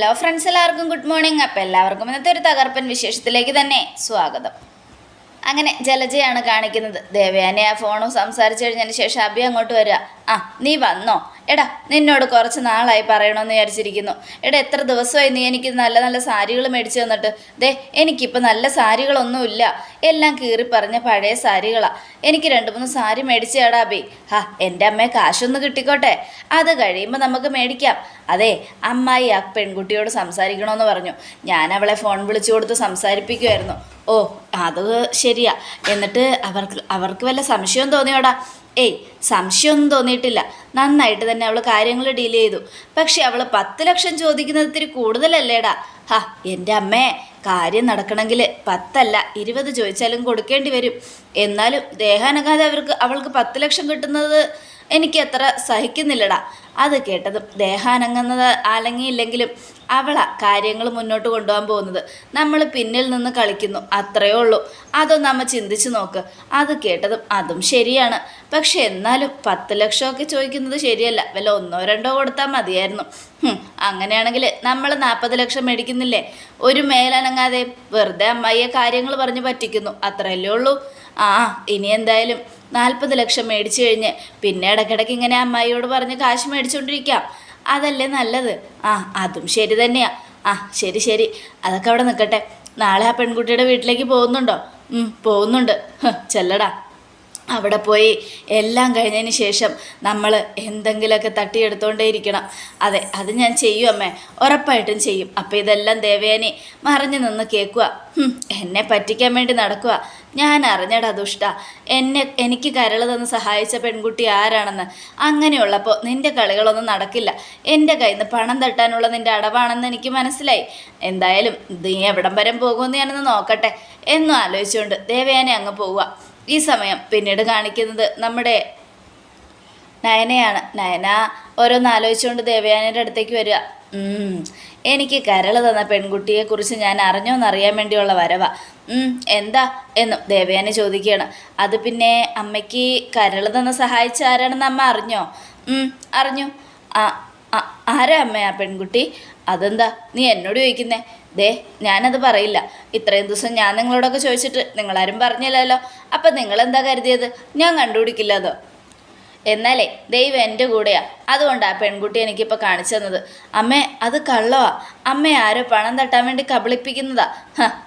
Hello friends എല്ലാവർക്കും good morning അപ്പം എല്ലാവർക്കും ഇന്നത്തെ ഒരു തകർപ്പൻ വിശേഷത്തിലേക്ക് തന്നെ സ്വാഗതം. അങ്ങനെ ജലജയാണ് കാണിക്കുന്നത്. ദേവയാനെ ആ ഫോണും സംസാരിച്ചു കഴിഞ്ഞതിന് ശേഷം അഭി അങ്ങോട്ട് വരിക. ആ നീ വന്നോ? എടാ നിന്നോട് കുറച്ച് നാളായി പറയണമെന്ന് വിചാരിച്ചിരിക്കുന്നു. എടാ എത്ര ദിവസമായി നീ എനിക്ക് നല്ല നല്ല സാരികൾ മേടിച്ചു തന്നിട്ട്? ദേ എനിക്കിപ്പോൾ നല്ല സാരികളൊന്നുമില്ല. എല്ലാം കീറി പറഞ്ഞ പഴയ സാരികളാ. എനിക്ക് രണ്ട് മൂന്ന് സാരി മേടിച്ചു തേടാ ബി ഹാ എന്റെ അമ്മയെ കാശൊന്ന് കിട്ടിക്കോട്ടെ. അത് കഴിയുമ്പോൾ നമുക്ക് മേടിക്കാം. അതെ അമ്മായി ആ പെൺകുട്ടിയോട് സംസാരിക്കണമെന്ന് പറഞ്ഞു. ഞാൻ അവളെ ഫോൺ വിളിച്ചു കൊടുത്ത് സംസാരിപ്പിക്കുമായിരുന്നു ഓ അത് ശരിയാ. എന്നിട്ട് അവർക്ക് അവർക്ക് വല്ല സംശയം തോന്നിയോടാ? ഏയ് സംശയമൊന്നും തോന്നിയിട്ടില്ല. നന്നായിട്ട് തന്നെ അവൾ കാര്യങ്ങൾ ഡീൽ ചെയ്തു. പക്ഷെ അവൾ പത്ത് ലക്ഷം ചോദിക്കുന്നത് ഇത്തിരി കൂടുതലല്ലേടാ? ഹാ എന്റെ അമ്മേ കാര്യം നടക്കണമെങ്കിൽ പത്തല്ല ഇരുപത് ചോദിച്ചാലും കൊടുക്കേണ്ടി വരും. എന്നാലും ദേഹാനകാതെ അവർക്ക് അവൾക്ക് പത്ത് ലക്ഷം കിട്ടുന്നത് എനിക്ക് അത്ര സഹിക്കുന്നില്ലടാ. അത് കേട്ടതും ദേഹാനങ്ങുന്നത് അലങ്ങിയില്ലെങ്കിലും അവളാ കാര്യങ്ങൾ മുന്നോട്ട് കൊണ്ടുപോകാൻ പോകുന്നത്. നമ്മൾ പിന്നിൽ നിന്ന് കളിക്കുന്നു അത്രയേ ഉള്ളൂ. അതൊന്ന് അമ്മ ചിന്തിച്ച് നോക്ക്. അത് കേട്ടതും അതും ശരിയാണ്. പക്ഷെ എന്നാലും പത്ത് ലക്ഷമൊക്കെ ചോദിക്കുന്നത് ശരിയല്ല. വല്ല ഒന്നോ രണ്ടോ കൊടുത്താൽ മതിയായിരുന്നു. അങ്ങനെയാണെങ്കിൽ നമ്മൾ നാൽപ്പത് ലക്ഷം മേടിക്കുന്നില്ലേ? ഒരു മേലനങ്ങാതെ വെറുതെ അമ്മായിയെ കാര്യങ്ങൾ പറഞ്ഞ് പറ്റിക്കുന്നു. അത്രയല്ലേ ഉള്ളൂ. ആ ഇനി എന്തായാലും നാൽപ്പത് ലക്ഷം മേടിച്ചു കഴിഞ്ഞ് പിന്നെ ഇടയ്ക്കിടയ്ക്ക് ഇങ്ങനെ അമ്മായിയോട് പറഞ്ഞ് കാശ് മേടിച്ചുകൊണ്ടിരിക്കാം അതല്ലേ നല്ലത്? ആ അതും ശരി തന്നെയാ. ആ ശരി ശരി. അതൊക്കെ അവിടെ നിൽക്കട്ടെ നാളെ ആ പെൺകുട്ടിയുടെ വീട്ടിലേക്ക് പോകുന്നുണ്ടോ? പോകുന്നുണ്ട്. ചെല്ലടാ. അവിടെ പോയി എല്ലാം കഴിഞ്ഞതിന് ശേഷം നമ്മൾ എന്തെങ്കിലുമൊക്കെ തട്ടിയെടുത്തോണ്ടേ ഇരിക്കണം. അതെ അത് ഞാൻ ചെയ്യും അമ്മേ. ഉറപ്പായിട്ടും ചെയ്യും. അപ്പോൾ ഇതെല്ലാം ദേവേനെ മറിഞ്ഞു നിന്ന് കേൾക്കുക. എന്നെ പറ്റിക്കാൻ വേണ്ടി നടക്കുക. ഞാൻ അറിഞ്ഞടാ ദുഷ്ട എന്നെ എനിക്ക് കരൾ തന്ന് സഹായിച്ച പെൺകുട്ടി ആരാണെന്ന്. അങ്ങനെയുള്ളപ്പോൾ നിന്റെ കളികളൊന്നും നടക്കില്ല. എന്റെ കയ്യിൽ നിന്ന് പണം തട്ടാനുള്ള നിന്റെ അടവാണെന്ന് എനിക്ക് മനസ്സിലായി. എന്തായാലും നീ എവിടം വരെ പോകുമെന്ന് ഞാനൊന്ന് നോക്കട്ടെ. എന്നും ആലോചിച്ചുകൊണ്ട് ദേവയാനെ അങ്ങ് പോവുക. ഈ സമയം പിന്നീട് കാണിക്കുന്നത് നമ്മുടെ നയനയാണ്. നയന ഓരോന്ന് ആലോചിച്ചുകൊണ്ട് ദേവയാനയുടെ അടുത്തേക്ക് വരിക. എനിക്ക് കരൾ തന്ന പെൺകുട്ടിയെക്കുറിച്ച് ഞാൻ അറിഞ്ഞോന്നറിയാൻ വേണ്ടിയുള്ള വരവാ. എന്താ എന്നും ദേവയാനി ചോദിക്കുകയാണ്. അത് പിന്നെ അമ്മയ്ക്ക് കരൾ തന്ന സഹായിച്ച ആരാണെന്ന് അമ്മ അറിഞ്ഞോ? അറിഞ്ഞു. ആ ആരാ അമ്മ ആ പെൺകുട്ടി? അതെന്താ നീ എന്നോട് ചോദിക്കുന്നേ? ദേ ഞാനത് പറയില്ല. ഇത്രയും ദിവസം ഞാൻ നിങ്ങളോടൊക്കെ ചോദിച്ചിട്ട് നിങ്ങളാരും പറഞ്ഞില്ലല്ലോ. അപ്പം നിങ്ങളെന്താ കരുതിയത്? ഞാൻ കണ്ടുപിടിക്കില്ല അതോ? എന്നാലേ ദൈവം എന്റെ കൂടെയാ. അതുകൊണ്ടാ പെൺകുട്ടി എനിക്കിപ്പോൾ കാണിച്ചു തന്നത്. അമ്മേ അത് കള്ളവാ. അമ്മ ആരോ പണം തട്ടാൻ വേണ്ടി കബളിപ്പിക്കുന്നതാ.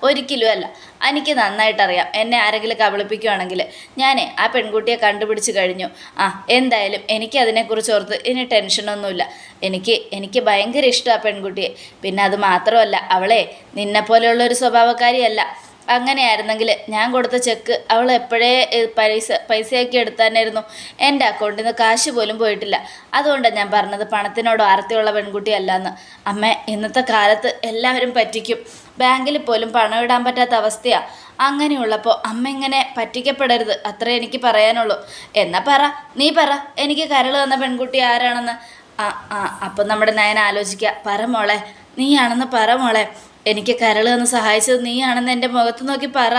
ഒരിക്കലും അല്ല. എനിക്ക് നന്നായിട്ടറിയാം. എന്നെ ആരെങ്കിലും കബളിപ്പിക്കുകയാണെങ്കിൽ ഞാനേ ആ പെൺകുട്ടിയെ കണ്ടുപിടിച്ച് കഴിഞ്ഞു. ആ എന്തായാലും എനിക്ക് അതിനെക്കുറിച്ച് ഓർത്ത് ഇനി ടെൻഷനൊന്നുമില്ല. എനിക്ക് എനിക്ക് ഭയങ്കര ഇഷ്ടമാണ് പെൺകുട്ടിയെ. പിന്നെ അത് മാത്രമല്ല അവളെ നിന്നെപ്പോലെയുള്ള ഒരു സ്വഭാവക്കാരിയല്ല. അങ്ങനെയായിരുന്നെങ്കിൽ ഞാൻ കൊടുത്ത ചെക്ക് അവൾ എപ്പോഴേ പൈസ പൈസയാക്കി എടുത്താനായിരുന്നു. എന്റെ അക്കൗണ്ടിൽ നിന്ന് കാശ് പോലും പോയിട്ടില്ല. അതുകൊണ്ടാണ് ഞാൻ പറഞ്ഞത് പണത്തിനോട് ആർത്തിയുള്ള പെൺകുട്ടിയല്ല എന്ന് അമ്മ ഇന്നത്തെ കാലത്ത് എല്ലാവരും പറ്റിക്കും. ബാങ്കിൽ പോലും പണം ഇടാൻ പറ്റാത്ത അവസ്ഥയാണ് അങ്ങനെയുള്ളപ്പോൾ അമ്മ ഇങ്ങനെ പറ്റിക്കപ്പെടരുത്. അത്രേ എനിക്ക് പറയാനുള്ളൂ. എന്നാ പറ നീ പറ. എനിക്ക് കരൾ തന്ന പെൺകുട്ടി ആരാണെന്ന്? ആ ആ അപ്പം നമ്മുടെ നയൻ ആലോചിക്കുക. പറ മോളെ നീയാണെന്ന് പറ മോളെ. എനിക്ക് കരൾ തന്ന് സഹായിച്ചത് നീയാണെന്ന് എന്റെ മുഖത്ത് നോക്കി പറ.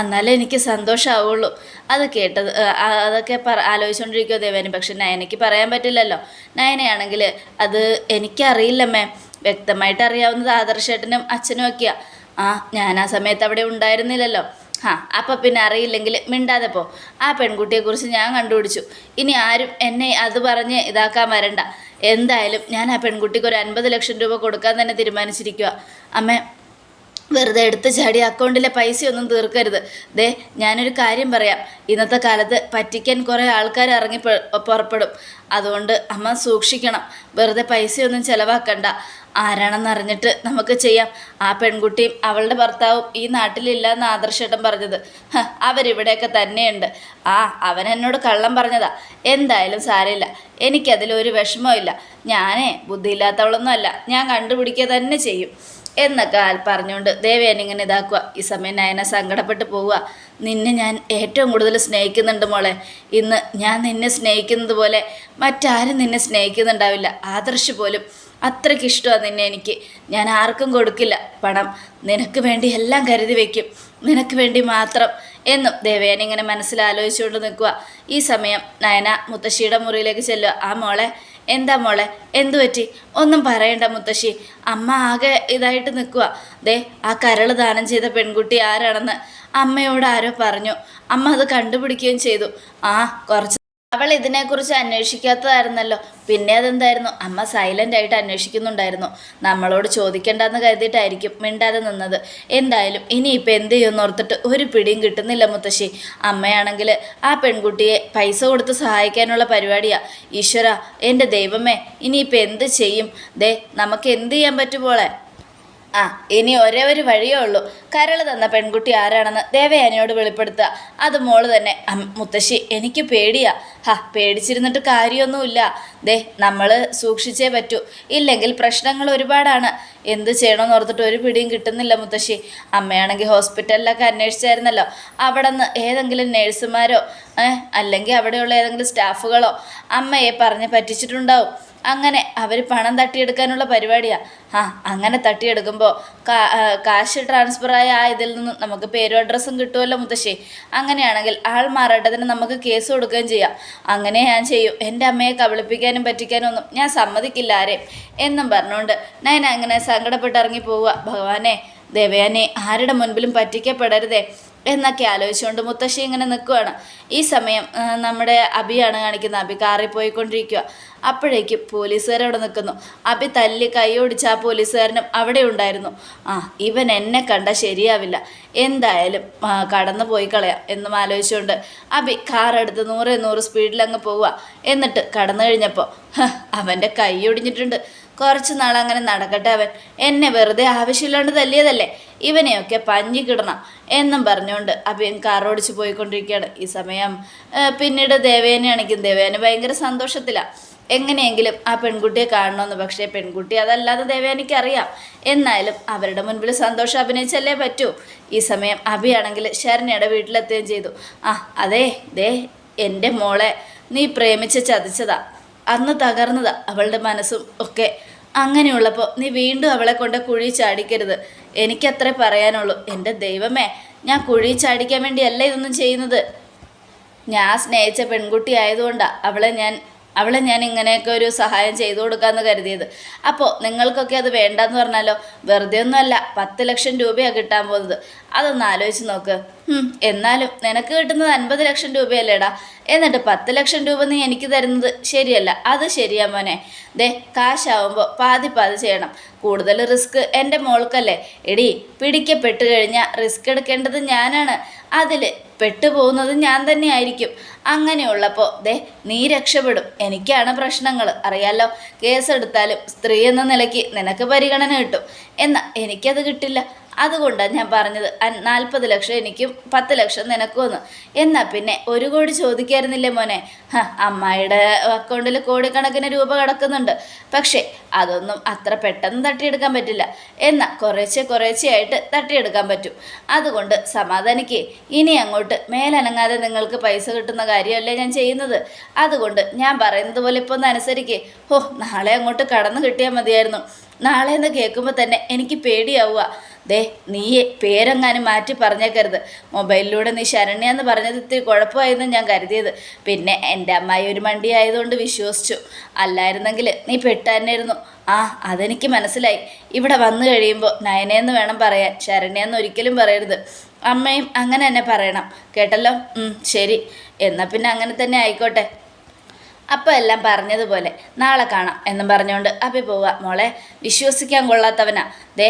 എന്നാലേ എനിക്ക് സന്തോഷമാവുള്ളൂ അത് കേട്ടത് അതൊക്കെ പറ ആലോചിച്ചുകൊണ്ടിരിക്കുമോ ദേവേനി. പക്ഷെ നയനയ്ക്ക് പറയാൻ പറ്റില്ലല്ലോ. നയനയാണെങ്കിൽ അത് എനിക്കറിയില്ലമ്മേ വ്യക്തമായിട്ട് അറിയാവുന്നത് ആദർശേട്ടനും അച്ഛനും ഒക്കെയാ. ആ ഞാൻ ആ സമയത്ത് അവിടെ ഉണ്ടായിരുന്നില്ലല്ലോ. ആ അപ്പം പിന്നെ അറിയില്ലെങ്കിൽ മിണ്ടാതെ പോ. ആ പെൺകുട്ടിയെക്കുറിച്ച് ഞാൻ കണ്ടുപിടിച്ചു. ഇനി ആരും എന്നെ അത് പറഞ്ഞ് ഇതാക്കാൻ വരണ്ട. എന്തായാലും ഞാൻ ആ പെൺകുട്ടിക്ക് ഒരു അൻപത് ലക്ഷം രൂപ കൊടുക്കാൻ തന്നെ തീരുമാനിച്ചിരിക്കുക അമ്മേ വെറുതെ എടുത്ത് ചാടി അക്കൗണ്ടിലെ പൈസയൊന്നും തീർക്കരുത്. ദേ ഞാനൊരു കാര്യം പറയാം. ഇന്നത്തെ കാലത്ത് പറ്റിക്കാൻ കുറേ ആൾക്കാർ ഇറങ്ങി പുറപ്പെടും. അതുകൊണ്ട് അമ്മ സൂക്ഷിക്കണം. വെറുതെ പൈസയൊന്നും ചിലവാക്കണ്ട. ആരാണെന്ന് അറിഞ്ഞിട്ട് നമുക്ക് ചെയ്യാം. ആ പെൺകുട്ടിയും അവളുടെ ഭർത്താവും ഈ നാട്ടിലില്ല എന്ന് ആദർശേട്ടൻ പറഞ്ഞത്. അവരിവിടെയൊക്കെ തന്നെയുണ്ട്. ആ അവൻ എന്നോട് കള്ളം പറഞ്ഞതാ. എന്തായാലും സാരമില്ല. എനിക്കതിലൊരു വിഷമമില്ല ഞാനേ ബുദ്ധിയില്ലാത്തവളൊന്നും അല്ല ഞാൻ കണ്ടുപിടിക്കുക തന്നെ ചെയ്യും. എന്നൊക്കെ ആൽ പറഞ്ഞുകൊണ്ട് ദേവേനെ ഇങ്ങനെ ഇതാക്കുക. ഈ സമയം നയന സങ്കടപ്പെട്ട് പോവുക. നിന്നെ ഞാൻ ഏറ്റവും കൂടുതൽ സ്നേഹിക്കുന്നുണ്ട് മോളെ. ഇന്ന് ഞാൻ നിന്നെ സ്നേഹിക്കുന്നത് പോലെ മറ്റാരും നിന്നെ സ്നേഹിക്കുന്നുണ്ടാവില്ല. ആദർശ് പോലും അത്രയ്ക്ക് ഇഷ്ടമാണ് നിന്നെ എനിക്ക്. ഞാൻ ആർക്കും കൊടുക്കില്ല. പണം നിനക്ക് വേണ്ടി എല്ലാം കരുതി വയ്ക്കും നിനക്ക് വേണ്ടി മാത്രം. എന്നും ദേവേന ഇങ്ങനെ മനസ്സിലാലോചിച്ചുകൊണ്ട് നിൽക്കുക. ഈ സമയം നയന മുത്തശ്ശിയുടെ മുറിയിലേക്ക് ചെല്ലുക. ആ മോളെ എന്താ മോളെ? എന്തു പറ്റി? ഒന്നും പറയണ്ട മുത്തശ്ശി. അമ്മ ആകെ ഇതായിട്ട് നിൽക്കുക ദേ ആ കരൾ ദാനം ചെയ്ത പെൺകുട്ടി ആരാണെന്ന് അമ്മയോട് ആരോ പറഞ്ഞു. അമ്മ അത് കണ്ടുപിടിക്കുകയും ചെയ്തു. ആ കുറച്ച് അവൾ ഇതിനെക്കുറിച്ച് അന്വേഷിക്കാത്തതായിരുന്നല്ലോ. പിന്നെ അതെന്തായിരുന്നു? അമ്മ സൈലന്റ് ആയിട്ട് അന്വേഷിക്കുന്നുണ്ടായിരുന്നു. നമ്മളോട് ചോദിക്കേണ്ടെന്ന് കരുതിയിട്ടായിരിക്കും മിണ്ടാതെ നിന്നത്. എന്തായാലും ഇനിയിപ്പോൾ എന്ത് ചെയ്യുമെന്ന് ഓർത്തിട്ട് ഒരു പിടിയും കിട്ടുന്നില്ല മുത്തശ്ശി. അമ്മയാണെങ്കിൽ ആ പെൺകുട്ടിയെ പൈസ കൊടുത്ത് സഹായിക്കാനുള്ള പരിപാടിയാണ് ഈശ്വര എന്റെ ദൈവമേ ഇനിയിപ്പോൾ എന്ത് ചെയ്യും? ദേ നമുക്ക് എന്ത് ചെയ്യാൻ പറ്റുമോളെ ആ ഇനി ഒരേ ഒരു വഴിയേ ഉള്ളൂ. കരൾ തന്ന പെൺകുട്ടി ആരാണെന്ന് ദേവയാനിയോട് വെളിപ്പെടുത്തുക. അത് മോൾ തന്നെ. മുത്തശ്ശി എനിക്ക് പേടിയാ. ഹാ പേടിച്ചിരുന്നിട്ട് കാര്യമൊന്നുമില്ല. ദേ നമ്മൾ സൂക്ഷിച്ചേ പറ്റൂ. ഇല്ലെങ്കിൽ പ്രശ്നങ്ങൾ ഒരുപാടാണ്. എന്ത് ചെയ്യണമെന്ന് ഓർത്തിട്ട് ഒരു പിടിയും കിട്ടുന്നില്ല മുത്തശ്ശി. അമ്മയാണെങ്കിൽ ഹോസ്പിറ്റലിലൊക്കെ അന്വേഷിച്ചായിരുന്നല്ലോ. അവിടെ നിന്ന് ഏതെങ്കിലും നേഴ്സുമാരോ അല്ലെങ്കിൽ അവിടെയുള്ള ഏതെങ്കിലും സ്റ്റാഫുകളോ അമ്മയെ പറഞ്ഞ് പറ്റിച്ചിട്ടുണ്ടാവും. അങ്ങനെ അവർ പണം തട്ടിയെടുക്കാനുള്ള പരിപാടിയാണ് ആ അങ്ങനെ തട്ടിയെടുക്കുമ്പോൾ കാ കാശ് ട്രാൻസ്ഫറായ ആ ഇതിൽ നിന്ന് നമുക്ക് പേരും അഡ്രസ്സും കിട്ടുമല്ലോ മുത്തശ്ശി. അങ്ങനെയാണെങ്കിൽ ആൾ മാറേണ്ടതിന് നമുക്ക് കേസ് കൊടുക്കുകയും ചെയ്യാം. അങ്ങനെ ഞാൻ ചെയ്യും. എന്റെ അമ്മയെ കബളിപ്പിക്കാനും പറ്റിക്കാനും ഒന്നും ഞാൻ സമ്മതിക്കില്ല ആരെയും. എന്നും പറഞ്ഞുകൊണ്ട് ഞാൻ അങ്ങനെ സങ്കടപ്പെട്ട് ഇറങ്ങി പോവുക ഭഗവാനെ ദേവയാനെ ആരുടെ മുൻപിലും പറ്റിക്കപ്പെടരുതേ എന്നൊക്കെ ആലോചിച്ചുകൊണ്ട് മുത്തശ്ശി ഇങ്ങനെ നിൽക്കുകയാണ് ഈ സമയം നമ്മുടെ അബിയാണ് കാണിക്കുന്നത്. അബി കാറിൽ പോയിക്കൊണ്ടിരിക്കുക. അപ്പോഴേക്കും പോലീസുകാർ അവിടെ നിൽക്കുന്നു. അബി തല്ലി കൈയൊടിച്ച ആ പോലീസുകാരനും അവിടെ ഉണ്ടായിരുന്നു. ആ ഇവൻ എന്നെ കണ്ട ശരിയാവില്ല. എന്തായാലും കടന്നു പോയി കളയാം എന്നും ആലോചിച്ചുകൊണ്ട് അബി കാർ എടുത്ത് നൂറ് നൂറ് സ്പീഡിൽ അങ്ങ് പോവുക. എന്നിട്ട് കടന്നു കഴിഞ്ഞപ്പോൾ അവന്റെ കൈ ഒടിഞ്ഞിട്ടുണ്ട്. കുറച്ച് നാൾ അങ്ങനെ നടക്കട്ടെ അവൻ. എന്നെ വെറുതെ ആവശ്യമില്ലാണ്ട് തല്ലിയതല്ലേ? ഇവനെയൊക്കെ പഞ്ഞി കിടണം എന്നും പറഞ്ഞുകൊണ്ട് അഭിയൻ കാർ ഓടിച്ച് പോയിക്കൊണ്ടിരിക്കുകയാണ്. ഈ സമയം പിന്നീട് ദേവേനെ അണിക്കും ദേവേന ഭയങ്കര സന്തോഷത്തിലാണ് എങ്ങനെയെങ്കിലും ആ പെൺകുട്ടിയെ കാണണമെന്ന് പക്ഷേ പെൺകുട്ടി അതല്ലാതെ ദേവേനിക്ക് അറിയാം എന്നാലും അവരുടെ മുൻപിൽ സന്തോഷം അഭിനയിച്ചല്ലേ പറ്റൂ. ഈ സമയം അഭിയാണെങ്കിൽ ശരണയുടെ വീട്ടിലെത്തുകയും ചെയ്തു. ആ അതെ ദേ എന്റെ മോളെ നീ പ്രേമിച്ച് ചതിച്ചതാ. അന്ന് തകർന്നതാ അവളുടെ മനസ്സും ഒക്കെ. അങ്ങനെയുള്ളപ്പോൾ നീ വീണ്ടും അവളെ കൊണ്ട് കുഴി ചാടിക്കരുത്. എനിക്കത്രേ പറയാനുള്ളൂ. എന്റെ ദൈവമേ ഞാൻ കുഴി ചാടിക്കാൻ വേണ്ടിയല്ല ഇതൊന്നും ചെയ്യുന്നത്? ഞാൻ സ്നേഹിച്ച പെൺകുട്ടി ആയതുകൊണ്ടാണ് അവളെ ഞാൻ അവളെ ഞാൻ ഇങ്ങനെയൊക്കെ ഒരു സഹായം ചെയ്തു കൊടുക്കാമെന്ന് കരുതിയത്. അപ്പോൾ നിങ്ങൾക്കൊക്കെ അത് വേണ്ടെന്ന് പറഞ്ഞാലോ? വെറുതെ ഒന്നുമല്ല പത്ത് ലക്ഷം രൂപയാണ് കിട്ടാൻ പോകുന്നത്. അതൊന്ന് ആലോചിച്ച് നോക്ക്. എന്നാലും നിനക്ക് കിട്ടുന്നത് അൻപത് ലക്ഷം രൂപയല്ലേടാ. എന്നിട്ട് പത്ത് ലക്ഷം രൂപ നീ എനിക്ക് തരുന്നത് ശരിയല്ല. അത് ശരിയാ മോനെ. ദേ കാശാവുമ്പോൾ പാതി പാതി ചെയ്യണം. കൂടുതൽ റിസ്ക് എന്റെ മോൾക്കല്ലേ. എടി പിടിക്കപ്പെട്ട് കഴിഞ്ഞാൽ റിസ്ക് എടുക്കേണ്ടത് ഞാനാണ്. അതിൽ പെട്ടുപോകുന്നത് ഞാൻ തന്നെ ആയിരിക്കും. അങ്ങനെയുള്ളപ്പോൾ ദേ നീ രക്ഷപ്പെടും. എനിക്കാണ് പ്രശ്നങ്ങൾ. അറിയാലോ കേസെടുത്താലും സ്ത്രീ എന്ന നിലയ്ക്ക് നിനക്ക് പരിഗണന കിട്ടും. എന്നാൽ എനിക്കത് കിട്ടില്ല. അതുകൊണ്ടാണ് ഞാൻ പറഞ്ഞത് നാൽപ്പത് ലക്ഷം എനിക്കും പത്ത് ലക്ഷം നിനക്കും എന്ന് എന്നാൽ പിന്നെ ഒരു കോടി ചോദിക്കായിരുന്നില്ലേ മോനെ? അമ്മായിയുടെ അക്കൗണ്ടിൽ കോടിക്കണക്കിന് രൂപ കിടക്കുന്നുണ്ട്. പക്ഷേ അതൊന്നും അത്ര പെട്ടെന്ന് തട്ടിയെടുക്കാൻ പറ്റില്ല. എന്നാൽ കുറേശ്ശെ കുറേശ്ശെയായിട്ട് തട്ടിയെടുക്കാൻ പറ്റും. അതുകൊണ്ട് സമാധാനിക്ക്. ഇനി അങ്ങോട്ട് മേലനങ്ങാതെ നിങ്ങൾക്ക് പൈസ കിട്ടുന്ന കാര്യമല്ലേ ഞാൻ ചെയ്യുന്നത്? അതുകൊണ്ട് ഞാൻ പറയുന്നത് പോലെ ഇപ്പോൾ ഒന്ന് അനുസരിക്കേ. ഓ നാളെ അങ്ങോട്ട് കടന്നു കിട്ടിയാൽ മതിയായിരുന്നു. നാളെ എന്ന് കേൾക്കുമ്പോൾ തന്നെ എനിക്ക് പേടിയാവുക. ദേ നീ പേരെങ്ങാനും മാറ്റി പറഞ്ഞേക്കരുത്. മൊബൈലിലൂടെ നീ ശരണ്യ എന്ന് പറഞ്ഞത് ഇത്തിരി കുഴപ്പമായിരുന്നു ഞാൻ കരുതിയത്. പിന്നെ എന്റെ അമ്മായി ഒരു മണ്ടി ആയതുകൊണ്ട് വിശ്വസിച്ചു. അല്ലായിരുന്നെങ്കിൽ നീ പെട്ടാനായിരുന്നു ആ അതെനിക്ക് മനസ്സിലായി. ഇവിടെ വന്നു കഴിയുമ്പോൾ നയനയെന്ന് വേണം പറയാൻ. ശരണ്യെന്ന് ഒരിക്കലും പറയരുത്. അമ്മയും അങ്ങനെ തന്നെ പറയണം. കേട്ടല്ലോ? ശരി. എന്നാൽ പിന്നെ അങ്ങനെ തന്നെ ആയിക്കോട്ടെ. അപ്പോൾ എല്ലാം പറഞ്ഞതുപോലെ നാളെ കാണാം എന്നും പറഞ്ഞുകൊണ്ട് അപ്പി പോവുക. മോളെ വിശ്വസിക്കാൻ കൊള്ളാത്തവനാ. ദേ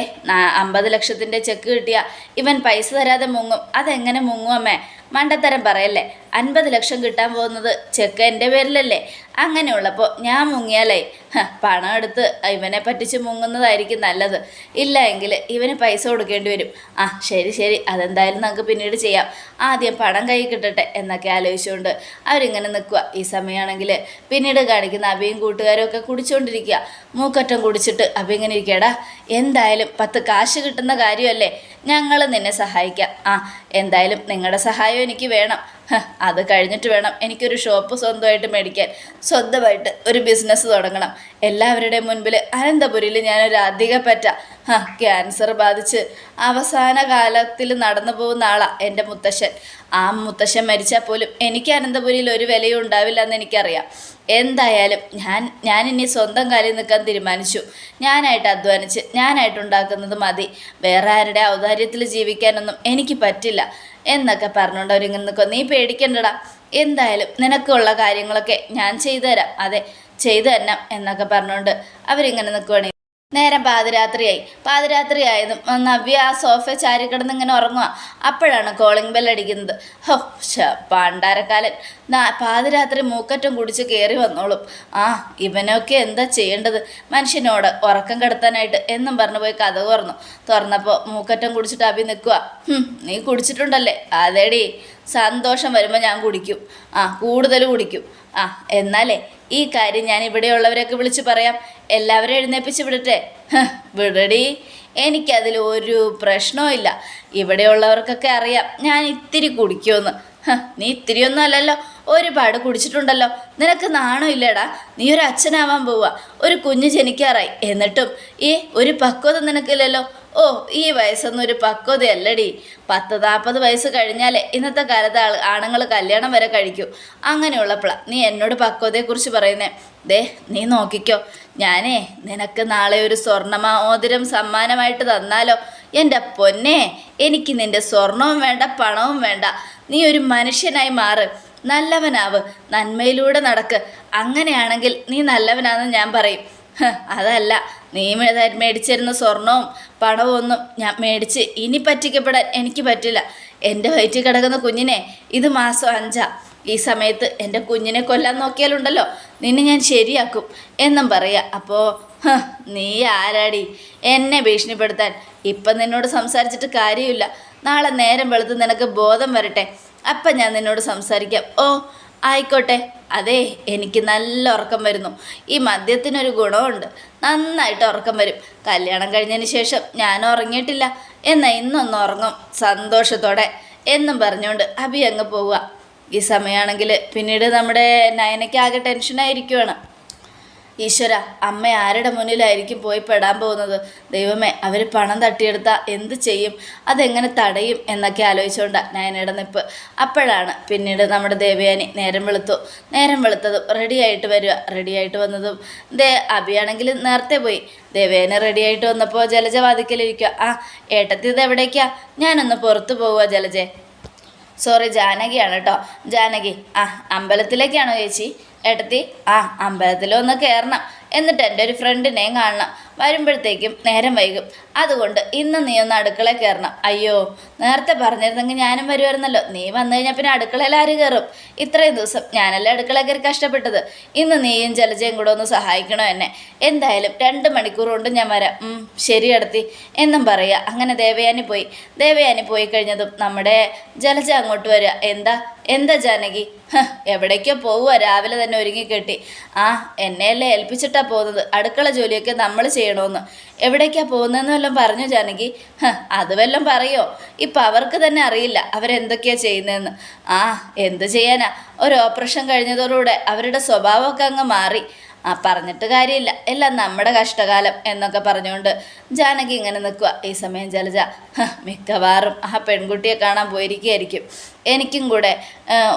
അമ്പത് ലക്ഷത്തിന്റെ ചെക്ക് കിട്ടിയ ഇവൻ പൈസ തരാതെ മുങ്ങും. അതെങ്ങനെ മുങ്ങും അമ്മേ? മണ്ടത്തരം പറയല്ലേ? അൻപത് ലക്ഷം കിട്ടാൻ പോകുന്നത് ചെക്ക് എന്റെ പേരിലല്ലേ? അങ്ങനെയുള്ളപ്പോൾ ഞാൻ മുങ്ങിയാലേ? പണം എടുത്ത് ഇവനെ പറ്റിച്ച് മുങ്ങുന്നതായിരിക്കും നല്ലത്. ഇല്ല എങ്കിൽ ഇവന് പൈസ കൊടുക്കേണ്ടി വരും. ആ ശരി ശരി. അതെന്തായാലും നമുക്ക് പിന്നീട് ചെയ്യാം. ആദ്യം പണം കൈ കിട്ടട്ടെ എന്നൊക്കെ ആലോചിച്ചുകൊണ്ട് അവരിങ്ങനെ നിൽക്കുക. ഈ സമയമാണെങ്കിൽ പിന്നീട് കാണിക്കുന്ന അബിയും കൂട്ടുകാരും ഒക്കെ കുടിച്ചുകൊണ്ടിരിക്കുക മൂക്കറ്റം കുടിച്ചിട്ട് അബി ഇങ്ങനെ ഇരിക്കടാ എന്തായാലും പത്ത് കാശ് കിട്ടുന്ന കാര്യമല്ലേ? ഞങ്ങൾ നിന്നെ സഹായിക്കാം. ആ എന്തായാലും നിങ്ങളുടെ സഹായം എനിക്ക് വേണം. അത് കഴിഞ്ഞിട്ട് വേണം എനിക്കൊരു ഷോപ്പ് സ്വന്തമായിട്ട് മേടിക്കാൻ. സ്വന്തമായിട്ട് ഒരു ബിസിനസ് തുടങ്ങണം. എല്ലാവരുടെയും മുൻപിൽ അനന്തപുരിയിൽ ഞാനൊരു അധിക പറ്റ. ക്യാൻസർ ബാധിച്ച് അവസാന കാലത്തിൽ നടന്നു പോകുന്ന ആളാണ് എന്റെ മുത്തശ്ശൻ. ആ മുത്തശ്ശൻ മരിച്ചാൽ പോലും എനിക്ക് അനന്തപുരിയിൽ ഒരു വിലയും ഉണ്ടാവില്ല എന്ന് എനിക്കറിയാം. എന്തായാലും ഞാൻ ഞാൻ ഇനി സ്വന്തം കാലിൽ നിൽക്കാൻ തീരുമാനിച്ചു. ഞാനായിട്ട് അധ്വാനിച്ച് ഞാനായിട്ടുണ്ടാക്കുന്നത് മതി. വേറെ ആരുടെ ഔദാര്യത്തിൽ ജീവിക്കാനൊന്നും എനിക്ക് പറ്റില്ല. എന്നൊക്കെ പറഞ്ഞുകൊണ്ട് അവരിങ്ങനെ നിൽക്കും നീ പേടിക്കണ്ടടാ. എന്തായാലും നിനക്കുള്ള കാര്യങ്ങളൊക്കെ ഞാൻ ചെയ്തു തരാം അതെ ചെയ്തു തരണം എന്നൊക്കെ പറഞ്ഞുകൊണ്ട് അവരിങ്ങനെ നിൽക്കുവാണ്. നേരം പാതിരാത്രിയായി. പാതിരാത്രിയായതും നവ്യ ആ സോഫ ചാരി കിടന്ന് ഇങ്ങനെ ഉറങ്ങുക അപ്പോഴാണ് കോളിംഗ് ബെൽ അടിക്കുന്നത്. ഹോ പാണ്ടാരക്കാലൻ. പാതിരാത്രി മൂക്കറ്റം കുടിച്ച് കയറി വന്നോളും. ആ ഇവനൊക്കെ എന്താ ചെയ്യേണ്ടത്? മനുഷ്യനോട് ഉറക്കം കെടുത്താനായിട്ട് എന്നും പറഞ്ഞു പോയി കഥ തുറന്നു. തുറന്നപ്പോൾ മൂക്കറ്റം കുടിച്ചിട്ട് അഭി നിൽക്കുക നീ കുടിച്ചിട്ടുണ്ടല്ലേ? അതേടി. സന്തോഷം വരുമ്പോൾ ഞാൻ കുടിക്കും. ആ കൂടുതൽ കുടിക്കും. ആ എന്നാലേ ഈ കാര്യം ഞാൻ ഇവിടെയുള്ളവരൊക്കെ വിളിച്ച് പറയാം. എല്ലാവരും എഴുന്നേപ്പിച്ച് വിടട്ടെ. വിടടി. എനിക്കതിൽ ഒരു പ്രശ്നവും ഇവിടെയുള്ളവർക്കൊക്കെ അറിയാം. ഞാൻ ഇത്തിരി കുടിക്കുമെന്ന്. നീ ഇത്തിരിയൊന്നും അല്ലല്ലോ. ഒരുപാട് കുടിച്ചിട്ടുണ്ടല്ലോ. നിനക്ക് നാണമില്ലേടാ നീ ഒരു അച്ഛനാവാൻ പോവുക. ഒരു കുഞ്ഞ് ജനിക്കാറായി. എന്നിട്ടും ഈ ഒരു പക്വത നിനക്കില്ലല്ലോ? ഓ ഈ വയസ്സൊന്നും ഒരു പക്വതയല്ലടി. പത്ത് നാൽപ്പത് വയസ്സ് കഴിഞ്ഞാലേ ഇന്നത്തെ കാലത്ത് ആൾ ആണുങ്ങൾ കല്യാണം വരെ കഴിക്കൂ. അങ്ങനെയുള്ളപ്പോഴാ നീ എന്നോട് പക്വതയെക്കുറിച്ച് പറയുന്നേ. ദേ നീ നോക്കിക്കോ. ഞാനേ നിനക്ക് നാളെ ഒരു സ്വർണമോതിരം സമ്മാനമായിട്ട് തന്നാലോ? എന്റെ പൊന്നേ എനിക്ക് നിന്റെ സ്വർണവും വേണ്ട പണവും വേണ്ട. നീ ഒരു മനുഷ്യനായി മാറ്. നല്ലവനാവ്. നന്മയിലൂടെ നടക്ക്. അങ്ങനെയാണെങ്കിൽ നീ നല്ലവനാണെന്ന് ഞാൻ പറയും. അതല്ല. നീ മേടിച്ചിരുന്ന സ്വർണവും പണവും ഒന്നും ഞാൻ മേടിച്ച് ഇനി പറ്റിക്കപ്പെടാൻ എനിക്ക് പറ്റില്ല. എന്റെ വയറ്റിൽ കിടക്കുന്ന കുഞ്ഞിനെ ഇത് മാസം അഞ്ചാ. ഈ സമയത്ത് എന്റെ കുഞ്ഞിനെ കൊല്ലാൻ നോക്കിയാലുണ്ടല്ലോ. നിന്നെ ഞാൻ ശരിയാക്കും എന്നും പറയാ. അപ്പോൾ നീ ആരാടി? എന്നെ ഭീഷണിപ്പെടുത്താൻ. ഇപ്പം നിന്നോട് സംസാരിച്ചിട്ട് കാര്യമില്ല. നാളെ നേരം വെളുത്ത് നിനക്ക് ബോധം വരട്ടെ. അപ്പം ഞാൻ നിന്നോട് സംസാരിക്കാം. ഓ ആയിക്കോട്ടെ. അതെ എനിക്ക് നല്ല ഉറക്കം വരുന്നു. ഈ മദ്യത്തിനൊരു ഗുണമുണ്ട് നന്നായിട്ട് ഉറക്കം വരും. കല്യാണം കഴിഞ്ഞതിന് ശേഷം ഞാൻ ഉറങ്ങിയിട്ടില്ല. എന്നാൽ ഇന്നൊന്ന് ഉറങ്ങും. സന്തോഷത്തോടെ. എന്നും പറഞ്ഞുകൊണ്ട് അഭി അങ്ങ് പോവുക. ഈ സമയമാണെങ്കിൽ പിന്നീട് നമ്മുടെ നയനയ്ക്ക് ആകെ ടെൻഷനായിരിക്കുവാണ് ഈശ്വര അമ്മ ആരുടെ മുന്നിലായിരിക്കും പോയി പെടാൻ പോകുന്നത്? ദൈവമേ അവർ പണം തട്ടിയെടുത്താൽ എന്ത് ചെയ്യും? അതെങ്ങനെ തടയും എന്നൊക്കെ ആലോചിച്ചുകൊണ്ട് നയനയുടെ നിപ്പ്. അപ്പോഴാണ് പിന്നീട് നമ്മുടെ ദേവയാനി നേരം വെളുത്തു. നേരം വെളുത്തതും റെഡിയായിട്ട് വരിക. റെഡിയായിട്ട് വന്നതും ദേ അഭിയാണെങ്കിൽ നേരത്തെ പോയി. ദേവേന റെഡിയായിട്ട് വന്നപ്പോൾ ജലജ വാതിക്കലിരിക്കുക ആ ഏട്ടത്തി ഇത് എവിടേക്കാ? ഞാനൊന്ന് പുറത്തു പോവുക ജലജെ. സോറി ജാനകിയാണ് കേട്ടോ. ജാനകി ആ അമ്പലത്തിലേക്കാണോ ചേച്ചി? ഏട്ടത്തി ആ അമ്പലത്തിലൊന്ന് കയറണം എന്നിട്ട് എന്റെ ഒരു ഫ്രണ്ടിനെയും കാണണം. വരുമ്പോഴത്തേക്കും നേരം വൈകും. അതുകൊണ്ട് ഇന്ന് നീ ഒന്ന് അടുക്കള കയറണം. അയ്യോ നേരത്തെ പറഞ്ഞിരുന്നെങ്കിൽ ഞാനും വരുമായിരുന്നല്ലോ. നീ വന്നു കഴിഞ്ഞാൽ പിന്നെ അടുക്കളയിൽ ആര് കയറും? ഇത്രയും ദിവസം ഞാനല്ലേ അടുക്കള കയറി കഷ്ടപ്പെട്ടത്? ഇന്ന് നീയും ജലജയും കൂടെ ഒന്ന് സഹായിക്കണോ എന്നെ? എന്തായാലും രണ്ട് മണിക്കൂർ കൊണ്ട് ഞാൻ വരാം. ശരി അടുത്തി. എന്നും പറയുക അങ്ങനെ ദേവയാനി പോയി. ദേവയാനി പോയി കഴിഞ്ഞതും നമ്മുടെ ജലജ അങ്ങോട്ട് വരിക എന്താ? എന്താ ജാനകി? എവിടേക്കോ പോവുക രാവിലെ തന്നെ ഒരുങ്ങി കെട്ടി. ആ എന്നെയല്ലേ ഏൽപ്പിച്ചിട്ടാണ് പോകുന്നത് അടുക്കള ജോലിയൊക്കെ നമ്മൾ ചെയ്യണമെന്ന് എവിടേക്കാ പോകുന്നതെന്ന് വല്ലതും പറഞ്ഞു ജാനകി. അത് വല്ലതും പറയോ. ഇപ്പം അവർക്ക് തന്നെ അറിയില്ല അവരെന്തൊക്കെയാ ചെയ്യുന്നതെന്ന്. ആ എന്ത് ചെയ്യാനാ? ഒരു ഓപ്പറേഷൻ കഴിഞ്ഞതോടുകൂടെ അവരുടെ സ്വഭാവമൊക്കെ അങ്ങ് മാറി. ആ പറഞ്ഞിട്ട് കാര്യമില്ല. എല്ലാം നമ്മുടെ കഷ്ടകാലം എന്നൊക്കെ പറഞ്ഞുകൊണ്ട് ജാനകി ഇങ്ങനെ നിൽക്കുക ഈ സമയം ജലജ "ഹ, മിക്കവാറും ആ പെൺകുട്ടിയെ കാണാൻ പോയിരിക്കുകയായിരിക്കും. എനിക്കും കൂടെ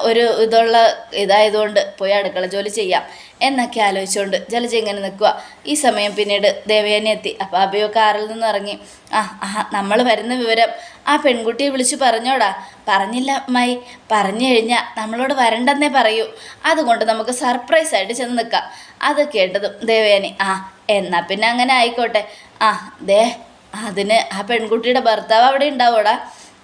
ഒരു ഇതുള്ള ഇതായതുകൊണ്ട് പോയി അടുക്കള ജോലി ചെയ്യാം. എന്നൊക്കെ ആലോചിച്ചുകൊണ്ട് ജലജ ഇങ്ങനെ നിൽക്കുക ഈ സമയം പിന്നീട് ദേവയാനി എത്തി. അപ്പോൾ അബിയോ കാറിൽ നിന്ന് ഇറങ്ങി. ആ ആ നമ്മൾ വരുന്ന വിവരം ആ പെൺകുട്ടിയെ വിളിച്ചു പറഞ്ഞോടാ. പറഞ്ഞില്ല അമ്മായി. പറഞ്ഞു കഴിഞ്ഞാൽ നമ്മളോട് വരണ്ടെന്നേ പറയൂ. അതുകൊണ്ട് നമുക്ക് സർപ്രൈസ് ആയിട്ട് ചെന്ന് നിൽക്കാം അത് കേട്ടതും ദേവയാനി ആ എന്നാൽ പിന്നെ അങ്ങനെ ആയിക്കോട്ടെ. ആ ദേ അതിന് ആ പെൺകുട്ടിയുടെ ഭർത്താവ് അവിടെ ഉണ്ടാവോടാ.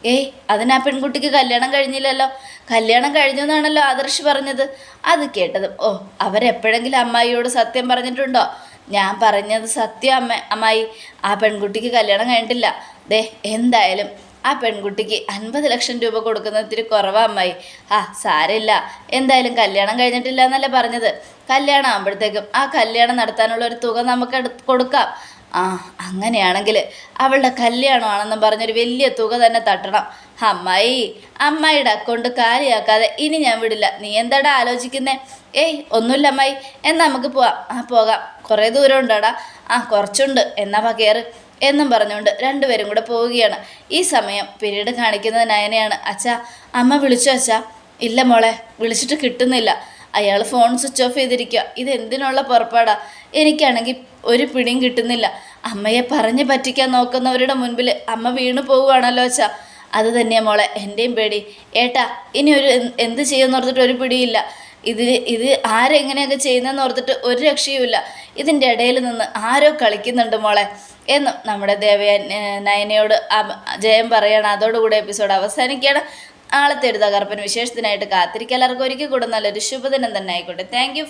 ഏയ് അതിന് പെൺകുട്ടിക്ക് കല്യാണം കഴിഞ്ഞില്ലല്ലോ. കല്യാണം കഴിഞ്ഞു എന്നാണല്ലോ ആദർശ് പറഞ്ഞത്. അത് കേട്ടത്. ഓ അവരെപ്പോഴെങ്കിലും അമ്മായിയോട് സത്യം പറഞ്ഞിട്ടുണ്ടോ? ഞാൻ പറഞ്ഞത് സത്യം അമ്മ അമ്മായി. ആ പെൺകുട്ടിക്ക് കല്യാണം കഴിഞ്ഞിട്ടില്ല. ദേ എന്തായാലും ആ പെൺകുട്ടിക്ക് അൻപത് ലക്ഷം രൂപ കൊടുക്കുന്നത് കുറവാ അമ്മായി. ആ സാരമില്ല. എന്തായാലും കല്യാണം കഴിഞ്ഞിട്ടില്ല എന്നല്ലേ പറഞ്ഞത്. കല്യാണം ആകുമ്പോഴത്തേക്കും ആ കല്യാണം നടത്താനുള്ള ഒരു തുക നമുക്ക് കൊടുക്കാം. ആ അങ്ങനെയാണെങ്കിൽ അവളുടെ കല്യാണമാണെന്നും പറഞ്ഞൊരു വലിയ തുക തന്നെ തട്ടണം. അമ്മായി അമ്മായിയുടെ അക്കൗണ്ട് കാലിയാക്കാതെ ഇനി ഞാൻ വിടില്ല. നീ എന്താടാ ആലോചിക്കുന്നേ? ഏയ് ഒന്നുമില്ല അമ്മായി. എന്നാൽ നമുക്ക് പോവാം. ആ പോകാം. കുറേ ദൂരം ഉണ്ടോടാ? ആ കുറച്ചുണ്ട്. എന്നാ വാ കയറ്. എന്നും പറഞ്ഞുകൊണ്ട് രണ്ടുപേരും കൂടെ പോവുകയാണ്. ഈ സമയം പിരീഡ് കാണിക്കുന്നത് നയനയാണ്. അച്ഛാ അമ്മ വിളിച്ചോ അച്ഛാ? ഇല്ല മോളെ വിളിച്ചിട്ട് കിട്ടുന്നില്ല. അയാൾ ഫോൺ സ്വിച്ച് ഓഫ് ചെയ്തിരിക്കുക ഇതെന്തിനുള്ള പുറപ്പാടാ? എനിക്കാണെങ്കിൽ ഒരു പിടിയും കിട്ടുന്നില്ല. അമ്മയെ പറഞ്ഞ് പറ്റിക്കാൻ നോക്കുന്നവരുടെ മുൻപിൽ അമ്മ വീണു പോവുകയാണല്ലോ അച്ഛാ. അത് തന്നെയാ മോളെ എന്റെയും പേടി. ഏട്ടാ ഇനി ഒരു എന്ത് ചെയ്യുമെന്ന് ഓർത്തിട്ട് ഒരു പിടിയില്ല. ഇതിൽ ഇത് ആരെങ്ങനെയൊക്കെ ചെയ്യുന്നതെന്ന് ഓർത്തിട്ട് ഒരു രക്ഷയുമില്ല. ഇതിന്റെ ഇടയിൽ നിന്ന് ആരോ കളിക്കുന്നുണ്ട് മോളെ. എന്നും നമ്മുടെ ദേവയ നയനയോട് ജയം പറയണം. അതോടുകൂടി എപ്പിസോഡ് അവസാനിക്കുകയാണ്. നാളത്തെ ഒരു തകർപ്പൻ വിശേഷത്തിനായിട്ട് കാത്തിരിക്കുക. എല്ലാവർക്കും ഒരിക്കൽ കൂടെ നല്ലൊരു ശുഭദിനം തന്നെ ആയിക്കോട്ടെ. താങ്ക്